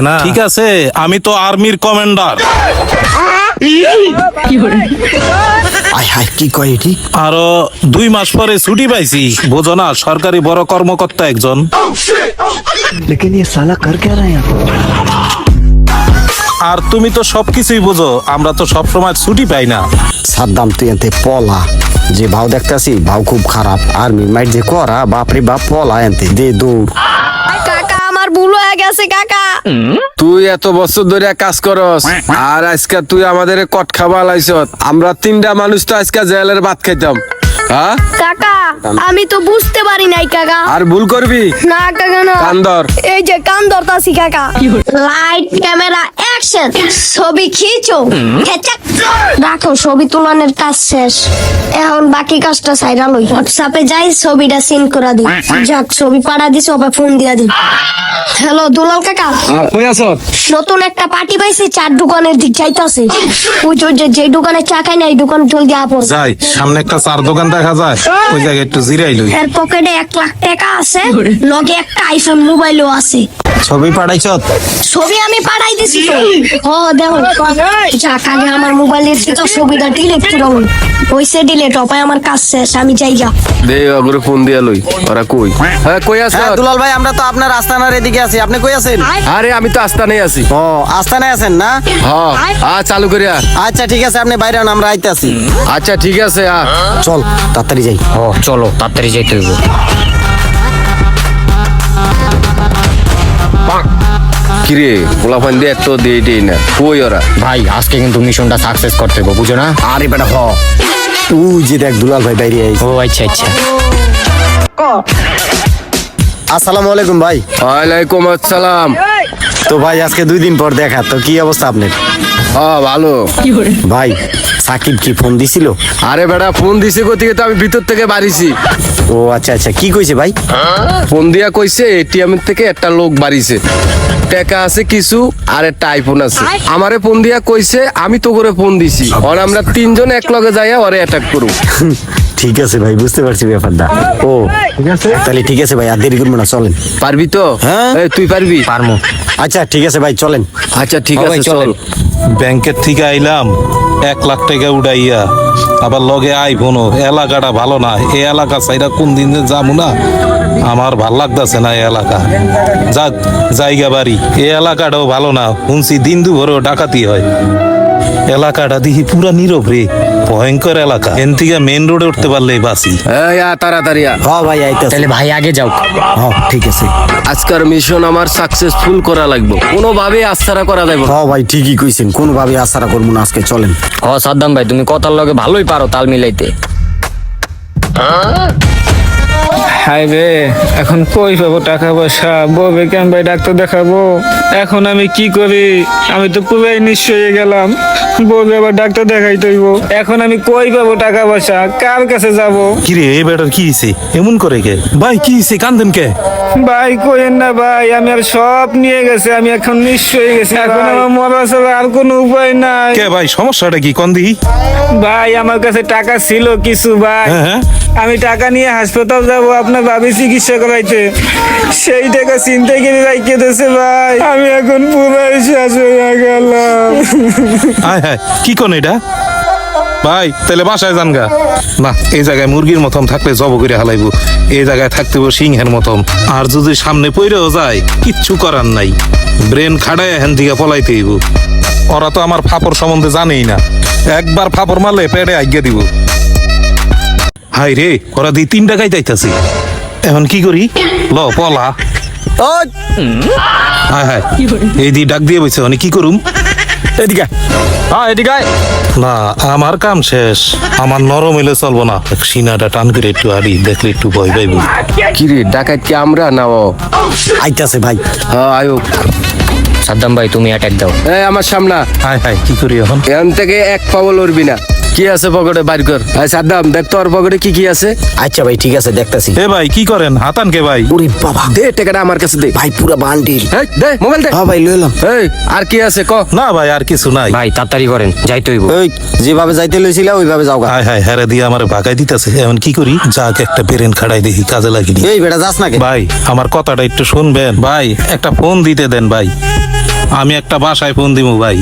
না? ঠিক আছে আমি তো আর্মির কমান্ডার। আরও দুই মাস পরে ছুটি পাইছি। বোঝো না সরকারি বড় কর্মকর্তা একজন। আর তুমি তো সবকিছুই বোঝো আমরা তো সবসময় ছুটি পাই না। সাদ্দাম তুই এতে পলা। যে ভাও দেখতাছি ভাও খুব খারাপ। আর্মি মাইট যে করা বাপরে বাপ পলা এনতে দে দৌড়। ভুল হয়ে গেছে কাকা। তুই এত বছর ধরে কাজ করস আর আজকে তুই আমাদের কট খাবা লাইছত আমরা তিনটা মানুষ তো আজকে জেলের ভাত খাইতাম। হ্যাঁ? কাকা আমি তো বুঝতে পারি নাই কাকা। আর ভুল করবি? না কাকা না। কান্দর। এই যে কান ধরতাছি কাকা। লাইট ক্যামেরা অ্যাকশন ছবি খিচো। রাখো ছবি তোলানোর কাজ শেষ। এখন বাকি কাজটা সাইরা লই। হোয়াটসঅ্যাপে যাই ছবিটা সিন করে দিই। যাক ছবি পাড়া দিছি ওপরে ফোন দিয়া দিই। হ্যালো দুলাল কাকা। কই আছ? নতুন একটা পার্টি পাইছি চার দোকানের দিক যাইতাছে। ওই যে- যে দোকানে চা খাই না এই দোকান জলদি আপর যাই সামনে একটা চার দোকান দেখা যায়। ওই জায়গায় একটু জিরাই লই। এর পকেটে এক লাখ টাকা আছে লগে একটা আইফোন মোবাইলও আছে। ছবি পাঠাইছ? ছবি আমি পাঠাই দিছি তো। ও দেখো যাক আগে আমার মোবাইলের থেকে ছবিটা ডিলিট করে হইছে দিলে টপায় আমার কাজ শেষ আমি যাইগা। দে অগরে ফোন দিয়া লই ওরা কই? হ্যাঁ কই আছে? হ্যাঁ দুলাল ভাই আমরা তো আপনার আস্তানার এদিকে আছি। আপনি কই আছেন? আরে আমি তো আস্তানায় আছি। ও আস্তানায় আছেন না? হ্যাঁ আ চালু করে আর আচ্ছা ঠিক আছে আপনি বাইরে আমরা আইতে আছি আচ্ছা ঠিক আছে আ। চল তাড়াতাড়ি যাই। ও চলো তাড়াতাড়ি যাইতে হইব। কিরে? পোলা ফান দিয়ে একটু দিয়ে দেই না। কই ওরা? ভাই আজকে কিন্তু মিশনটা সাকসেস করতে হইব বুঝো না? আরে বেটা হ। উই যে দেখ দুলাল ভাই বাইরে আইছে। ও আচ্ছা আচ্ছা। আসসালামু আলাইকুম ভাই। ওয়ালাইকুম আসসালাম। তো ভাই আজকে দুই দিন পর দেখা তো কি অবস্থা আপনার? হ্যাঁ ভালো। ভাই সাকিব কি ফোন দিছিল? আরে বেটা ফোন দিছে কোথেকে? তো আমি ভিতর থেকে বাড়িছি। ও আচ্ছা আচ্ছা কি কইছে ভাই? ফোন দিয়া কইছে এটিএম থেকে একটা লোক বাড়িছে। টাকা আছে কিছু আর একটা আইফোন আছে। আমারে ফোন দিয়া কইছে আমি তো করে ফোন দিছি। আর আমরা তিনজন এক লগে যাইয়া ওরে অ্যাটাক করু। ঠিক আছে ভাই বুঝতে পারছি ব্যাপারটা। ও ঠিক আছে তাহলে ঠিক আছে ভাই আর দেরি করব না চলেন। পারবি তো? হ্যাঁ। এই, তুই পারবি? পারমু। আচ্ছা ঠিক আছে ভাই চলেন। আচ্ছা ঠিক আছে চল। চলেন। ব্যাংকের থেকে আইলাম এক লাখ টাকা উড়াইয়া। আবার লগে আইফোনও এলাকাটা ভালো না, এ এলাকা সাইডা কোন দিন যাব না? আমার ভালো লাগতেছে না এই এলাকা। যাক জায়গা বাড়ি, এ এলাকাটাও ভালো না, শুনছি দিন দুপুরেও ডাকাতি হয়। এলাকাটা দেখি পুরা নীরব রে। ভয়ঙ্কর এলাকা। এন থেকে মেন রোডে উঠতে পারলেই বাসি তাড়াতাড়ি আ। হ ভাই আইতাছি। তাহলে ভাই আগে যাও। হ ঠিক আছে। আজকের মিশন আমার সাকসেসফুল করা লাগবে। কোনো কোনোভাবে আস্থারা করা যাবে হ ভাই ঠিকই কইছেন। কোনোভাবে আশা করব না আজকে চলেন। ও সাদ্দাম ভাই তুমি কথার লগে ভালোই পারো তাল মিলাইতে। হাই রে এখন কই পাবো টাকা পয়সা? বউবে কেন ভাই ডাক্তার দেখাবো। এখন আমি কি করি? আমি তো পুরাই নিঃস্ব হয়ে গেলাম। বউবে আবার ডাক্তার দেখাইতে হইব এখন আমি কই পাবো টাকা পয়সা? কার কাছে যাব? কিরে এই বেটার কি হয়েছে এমন করে কে? ভাই কি হয়েছে কান্দেন কে? ভাই কইেন না ভাই আমি আর সব নিয়ে গেছে আমি এখন নিঃস্ব হয়ে গেছি। এখন আমার মরা ছাড়া আর কোনো উপায় নাই। কে ভাই সমস্যাটা কি? কন দিহি? ভাই আমার কাছে টাকা ছিল কিছু ভাই। হ্যাঁ, হ্যাঁ। আমি টাকা নিয়ে হাসপাতাল যাব আপনার ভাবি চিকিৎসা করাইতে। সেই টাকা চিন্তা করে রাখিয়ে দিয়েছে ভাই। আমি এখন পুরাই শেষ হয়ে গেলাম। হায় হায় কি কোন এটা? ভাই তাহলে বাসায় যান গা। না এই জায়গায় মুরগির মতন থাকলে জব করে হালাইবো। এই জায়গায় থাকতে সিংহের মতন। আর যদি সামনে পইরেও যায় কিচ্ছু করার নাই। ব্রেন খাড়ায় হ্যান দিকে পলাইতে হইব। ওরা তো আমার ফাপর সম্বন্ধে জানেই না। একবার ফাপড় মারলে পেটে আজ্ঞা দিব। হাই রে ওরা দি তিন টাকায় যাইতাছে। এখন কি করি? ল পলা। হায় হায় এই দি ডাক দিয়ে বইছে মানে কি করুম? এদিকে হ্যাঁ এদিকে না আমার কাম শেষ। আমার নরম চলবো না। সিনাটা টান করে একটু দেখলে একটু ভয় পাইব। ডাকাত কি আমরা না ও? আইতাছে ভাই। হ্যাঁ আয়ো। সাদ্দাম ভাই তুমি অ্যাটাক দাও। এই আমার সামনা। কি করি এখন? এখান থেকে এক পাবল উড়বি না। কি আছে পকেটে? বাইর কর। ভাই সাদ্দাম দেখ তোর পকেটে কি কি আছে। আচ্ছা ভাই ঠিক আছে দেখতাছি। এ ভাই কি করেন? হাতান কে ভাই? ওরে বাবা। দে টাকাটা আমার কাছে দে। ভাই পুরা বান্ডিল। এই, দে মোবাইল দে। হ্যাঁ ভাই লইলাম এই আর কি আছে ক? না ভাই আর কিছু নাই। ভাই তাড়াতাড়ি করেন যাইতে হইব। ওই যেভাবে যাইতে লইছিলা ওইভাবে যাও গা হায় হায় হ্যারে দিয়ে আমার ভাগাই দিতেছে। এখন কি করি? যাক একটা পেরেন খাড়াই দেখি কাজে লাগিনি। এই বেটা যাস না কে? ভাই আমার কথাটা একটু শুনবেন। ভাই একটা ফোন দিতে দেন ভাই। আমি একটা বাসায় ফোন দিব ভাই।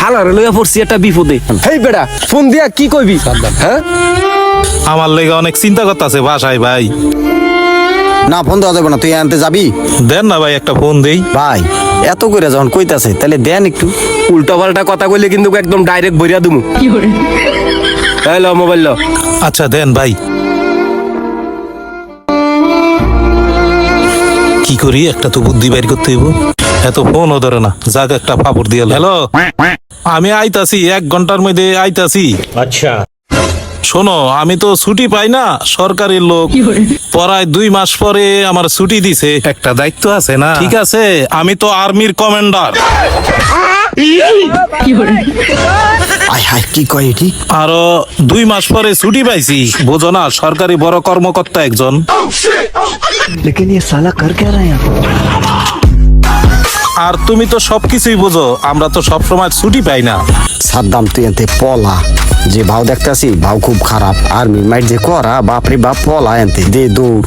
হালারে লইয়া পড়ছি একটা বিপদে। হেই বেড়া ফোন দিয়া কি কইবি? হ্যাঁ? আমার লেগে অনেক চিন্তা করতেছে বাসায় ভাই। না ফোন দেওয়া যাবে না তুই আনতে যাবি? দেন না ভাই একটা ফোন দেই। ভাই এত করে যখন কইতাছে তাহলে দেন একটু। উল্টা পাল্টা কথা কইলে কিন্তু একদম ডাইরেক্ট ভরিয়া দিমু। হ্যালো মোবাইল লো। আচ্ছা দেন ভাই। কি করি একটা তো বুদ্ধি বাইর করতে হইব। এত ফোনও ধরে না। যাক একটা পাপড় দিয়ে হ্যালো আমি আইতাছি এক ঘণ্টার মধ্যে আইতাছি। আচ্ছা। শোনো আমি তো ছুটি পাই না সরকারি লোক। পড়ায় দুই মাস পরে আমার ছুটি দিছে। একটা দায়িত্ব আছে না? ঠিক আছে। আমি তো আর্মির কমান্ডার। আরও দুই মাস পরে ছুটি পাইছি। বোঝো না সরকারি বড় কর্মকর্তা একজন। লেকিন ইয়ে সালা কর কে আর তুমি তো সবকিছুই বোঝো আমরা তো সবসময় ছুটি পাই না। সাদ্দাম তুই এনতে পলা। যে ভাও দেখতাছি ভাও খুব খারাপ। আর্মি মাইট যে করা বাপরে বাপ পলা এনতে দে দৌড়।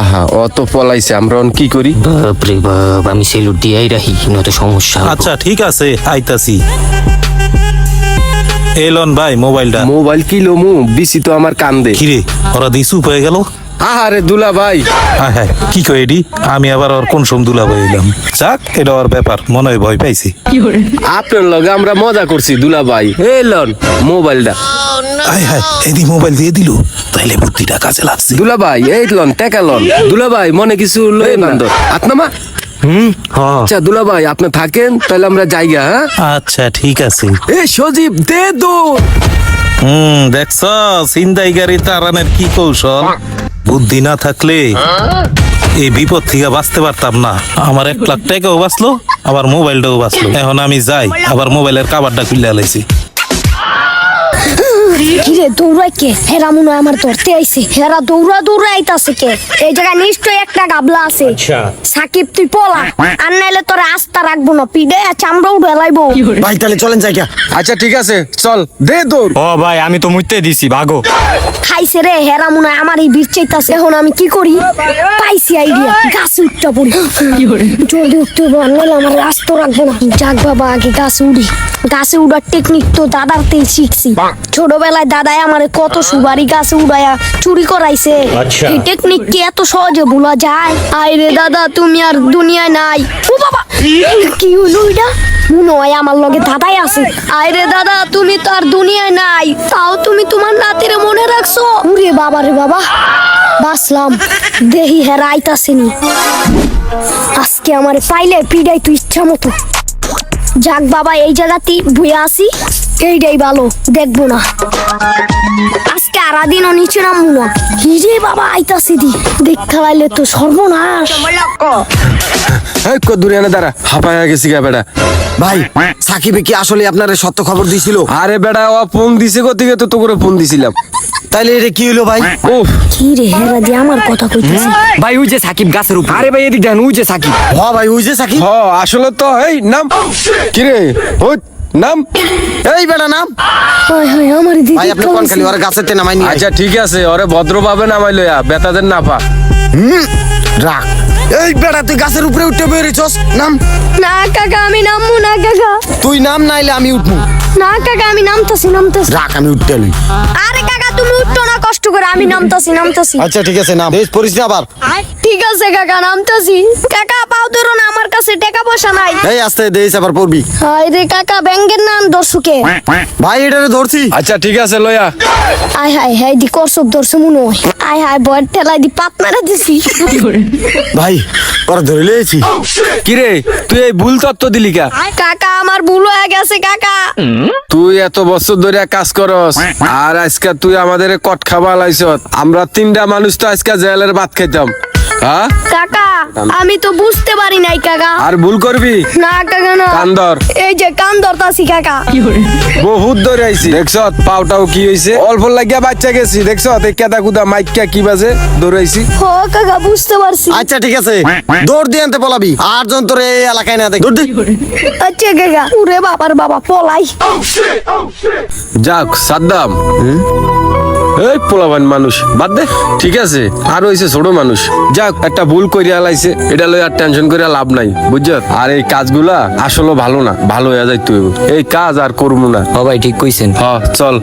আহা অত পলাইছে আমরা এখন কি করি? বাপ রে বাপ আমি সেলুট দিয়েই রাখি নয়তো সমস্যা হব। আচ্ছা ঠিক আছে আইতাছি। এলন ভাই মোবাইলটা। মোবাইল কি লমু বিসি তো আমার কান্দে। কিরে ওরা দিছু হয়ে গেল? আহারে দুলা ভাই হ্যাঁ হ্যাঁ কি কই এডি? আমি আবার ওর কোন সোম দুলা বইলাম যাক এটা ওর ব্যাপার মনে হয় ভয় পাইছি। আপনার লগে আমরা মজা করছি দুলা ভাই এই লন মোবাইলটা। আয় হায় এদি মোবাইল দিয়ে দিল? তাইলে বুদ্ধিটা কাজে লাগছে। দুলা ভাই এই লন টেকা লন। দুলা ভাই মনে কিছু লই না আপনামা হুম? হ্যাঁ। আচ্ছা দুলা ভাই আপনি থাকেন তাহলে আমরা যাইগা হ্যাঁ? আচ্ছা ঠিক আছে। এ সজীব দে দো হুম দেখছ সিন্দাই গাড়ি তারানের কি কৌশল? বুদ্ধি না থাকলে এই বিপদ থেকে বাঁচতে পারতাম না। আমার এক লাখ টাকাও বাঁচলো, আবার মোবাইলটাও বাঁচলো। এখন আমি যাই, আবার মোবাইলের কাবারটা খুলে আলাইছি কিরে দৌড়াই কে? হেরা মনে আমার ধরতে আইছে। হেরা দৌড়া দৌড়া আইতাছে কে? এই জায়গায় নিশ্চয়ই একটা গাবলা আছে। সাকিব তুই পলা। আর নাইলে তোর আস্থা রাখব না। পিডে ভাই তাহলে চলেন জায়গা আচ্ছা ঠিক আছে। চল দে দৌড়। ও ভাই আমি তো মুইতে দিছি ভাগো। খাইছে রে হেরা মনে আমার এই বীর চাইতাছে। এখন আমি কি করি? পাইছি আইডিয়া গাছ উঠতে পড়ি। জলদি উঠতে হবে আর নাহলে আমার রাস্তা রাখব না। যাক বাবা আগে গাছে উড়ি। গাছে উড়ার টেকনিক তো দাদার তেই শিখছি ছোটবেলায় দাদাই আমার কত সুবারি গাছে উড়াইয়া চুরি করাইছে। এই টেকনিক কি এত সহজে ভোলা যায়? আই রে দাদা তুমি আর দুনিয়ায় নাই। ও বাবা! কি? হলো এটা? মনে হয় আমার লগে দাদাই আছে। রে দাদা তুমি তো আর দুনিয়ায় নাই। তাও তুমি তোমার নাতিরে মনে রাখছো? উরে বাবা রে বাবা! বাসলাম দেহি আইতাছেনি আজকে আমার পাইলে পিডাই তুই ইচ্ছা মতো যাক বাবা এই জায়গাতেই বইয়া আসি এইটাই ভালো দেখব না। আজকে আরাদিনও নিচে নামবো না। হিরে বাবা আইতাছি দি। দেখা লাইলে তো সর্বনাশ। কো দূরে এনে দাঁড়া হাঁপায়া গেছি গা বেটা। ভাই সাকিবে কি আসলে আপনার সত্য খবর দিছিল? আরে বেটা ও ফোন দিছে কোথেকে তো তো করে ফোন দিছিলাম। তাইলে এটা কি হলো ভাই? উফ। কি রে হেরা দিয়ে আমার কথা কইতেছে? ভাই ওই যে সাকিব গাছের উপর। আরে ভাই এদিক দেন ওই যে সাকিব। হ ভাই ওই যে সাকিব। হ আসলে তো এই নাম। কিরে ওই নাম? এই বেটা নাম? হায় হায় আমার দিদি ভাই আপনি কোন খালি ওর গাছেতে নামাই নিয়ে আচ্ছা ঠিক আছে ওরে ভদ্রভাবে নামাই লইয়া বেতাদের না পা রাখ। এই বেটা তুই গাছের উপরে উঠতে বেরিয়েছস নাম? না কাকা আমি নামবো না কাকা। তুই নাম নাইলে আমি উঠবো। না কাকা আমি নামতাছি নামতাছি। রাখ আমি উঠতে লই। আরে কাকা তুমি উঠতো না কষ্ট করে আমি নামতাছি নামতাছি। আচ্ছা ঠিক আছে নাম। বেশ পরিস না আবার ঠিক আছে কাকা নামতাছি। কাকা পাও ধরো না আমার কাছে টাকা পয়সা নাই। এই আস্তে আবার পড়বি। হায় রে কাকা ব্যাংকের নাম দর্শকে ভাই এটারে ধরছি। আচ্ছা ঠিক আছে আয় হায় হায় দি করসব দর্শ মনে হয়। আয় হায় বয়ের ঠেলাই দি পাত মারা দিছি। ভাই ধরে লিয়েছি কিরে তুই এই ভুল তত্ত্ব দিলি কা? কাকা আমার ভুল হয়ে গেছে কাকা। তুই এত বছর ধরে কাজ করস আর আজকে তুই আমাদের কট খাবা লাইছত। আমরা তিনটা মানুষ তো আজকে জেলের ভাত খাইতাম। কাকা আমি তো বুঝতে পারি নাই কাকা। আর ভুল করবি? না কাকা না। কান্দর। এই যে কান ধরতাছি কাকা। বহুত ধরে আইছি। দেখছ পাউটাও কি হইছে? অল্প লাগিয়া বাচ্চা গেছি দেখছ? এই কেদা কুদা মাইকা কি বাজে? দৌড়াইছি ও কাকা বুঝতে পারছি। আচ্ছা ঠিক আছে। দৌড় দিয়ে আনতে পলাবি। আর জন তোর এই এলাকায় না দেখ দৌড় দি। আচ্ছা কাকা উরে বাবার বাবা পলাই। যাক সাদ্দাম। এই পোলাবান মানুষ বাদ দে। ঠিক আছে আর হইছে ছোট মানুষ। যাক একটা ভুল করিয়া লাইছে এটা লই আর টেনশন করিয়া লাভ নাই বুঝছ? আর এই কাজগুলা আসলে ভালো না ভালো হয়ে যায় তুই এই কাজ আর করব না। হ ভাই ঠিক কইছেন। হ চল।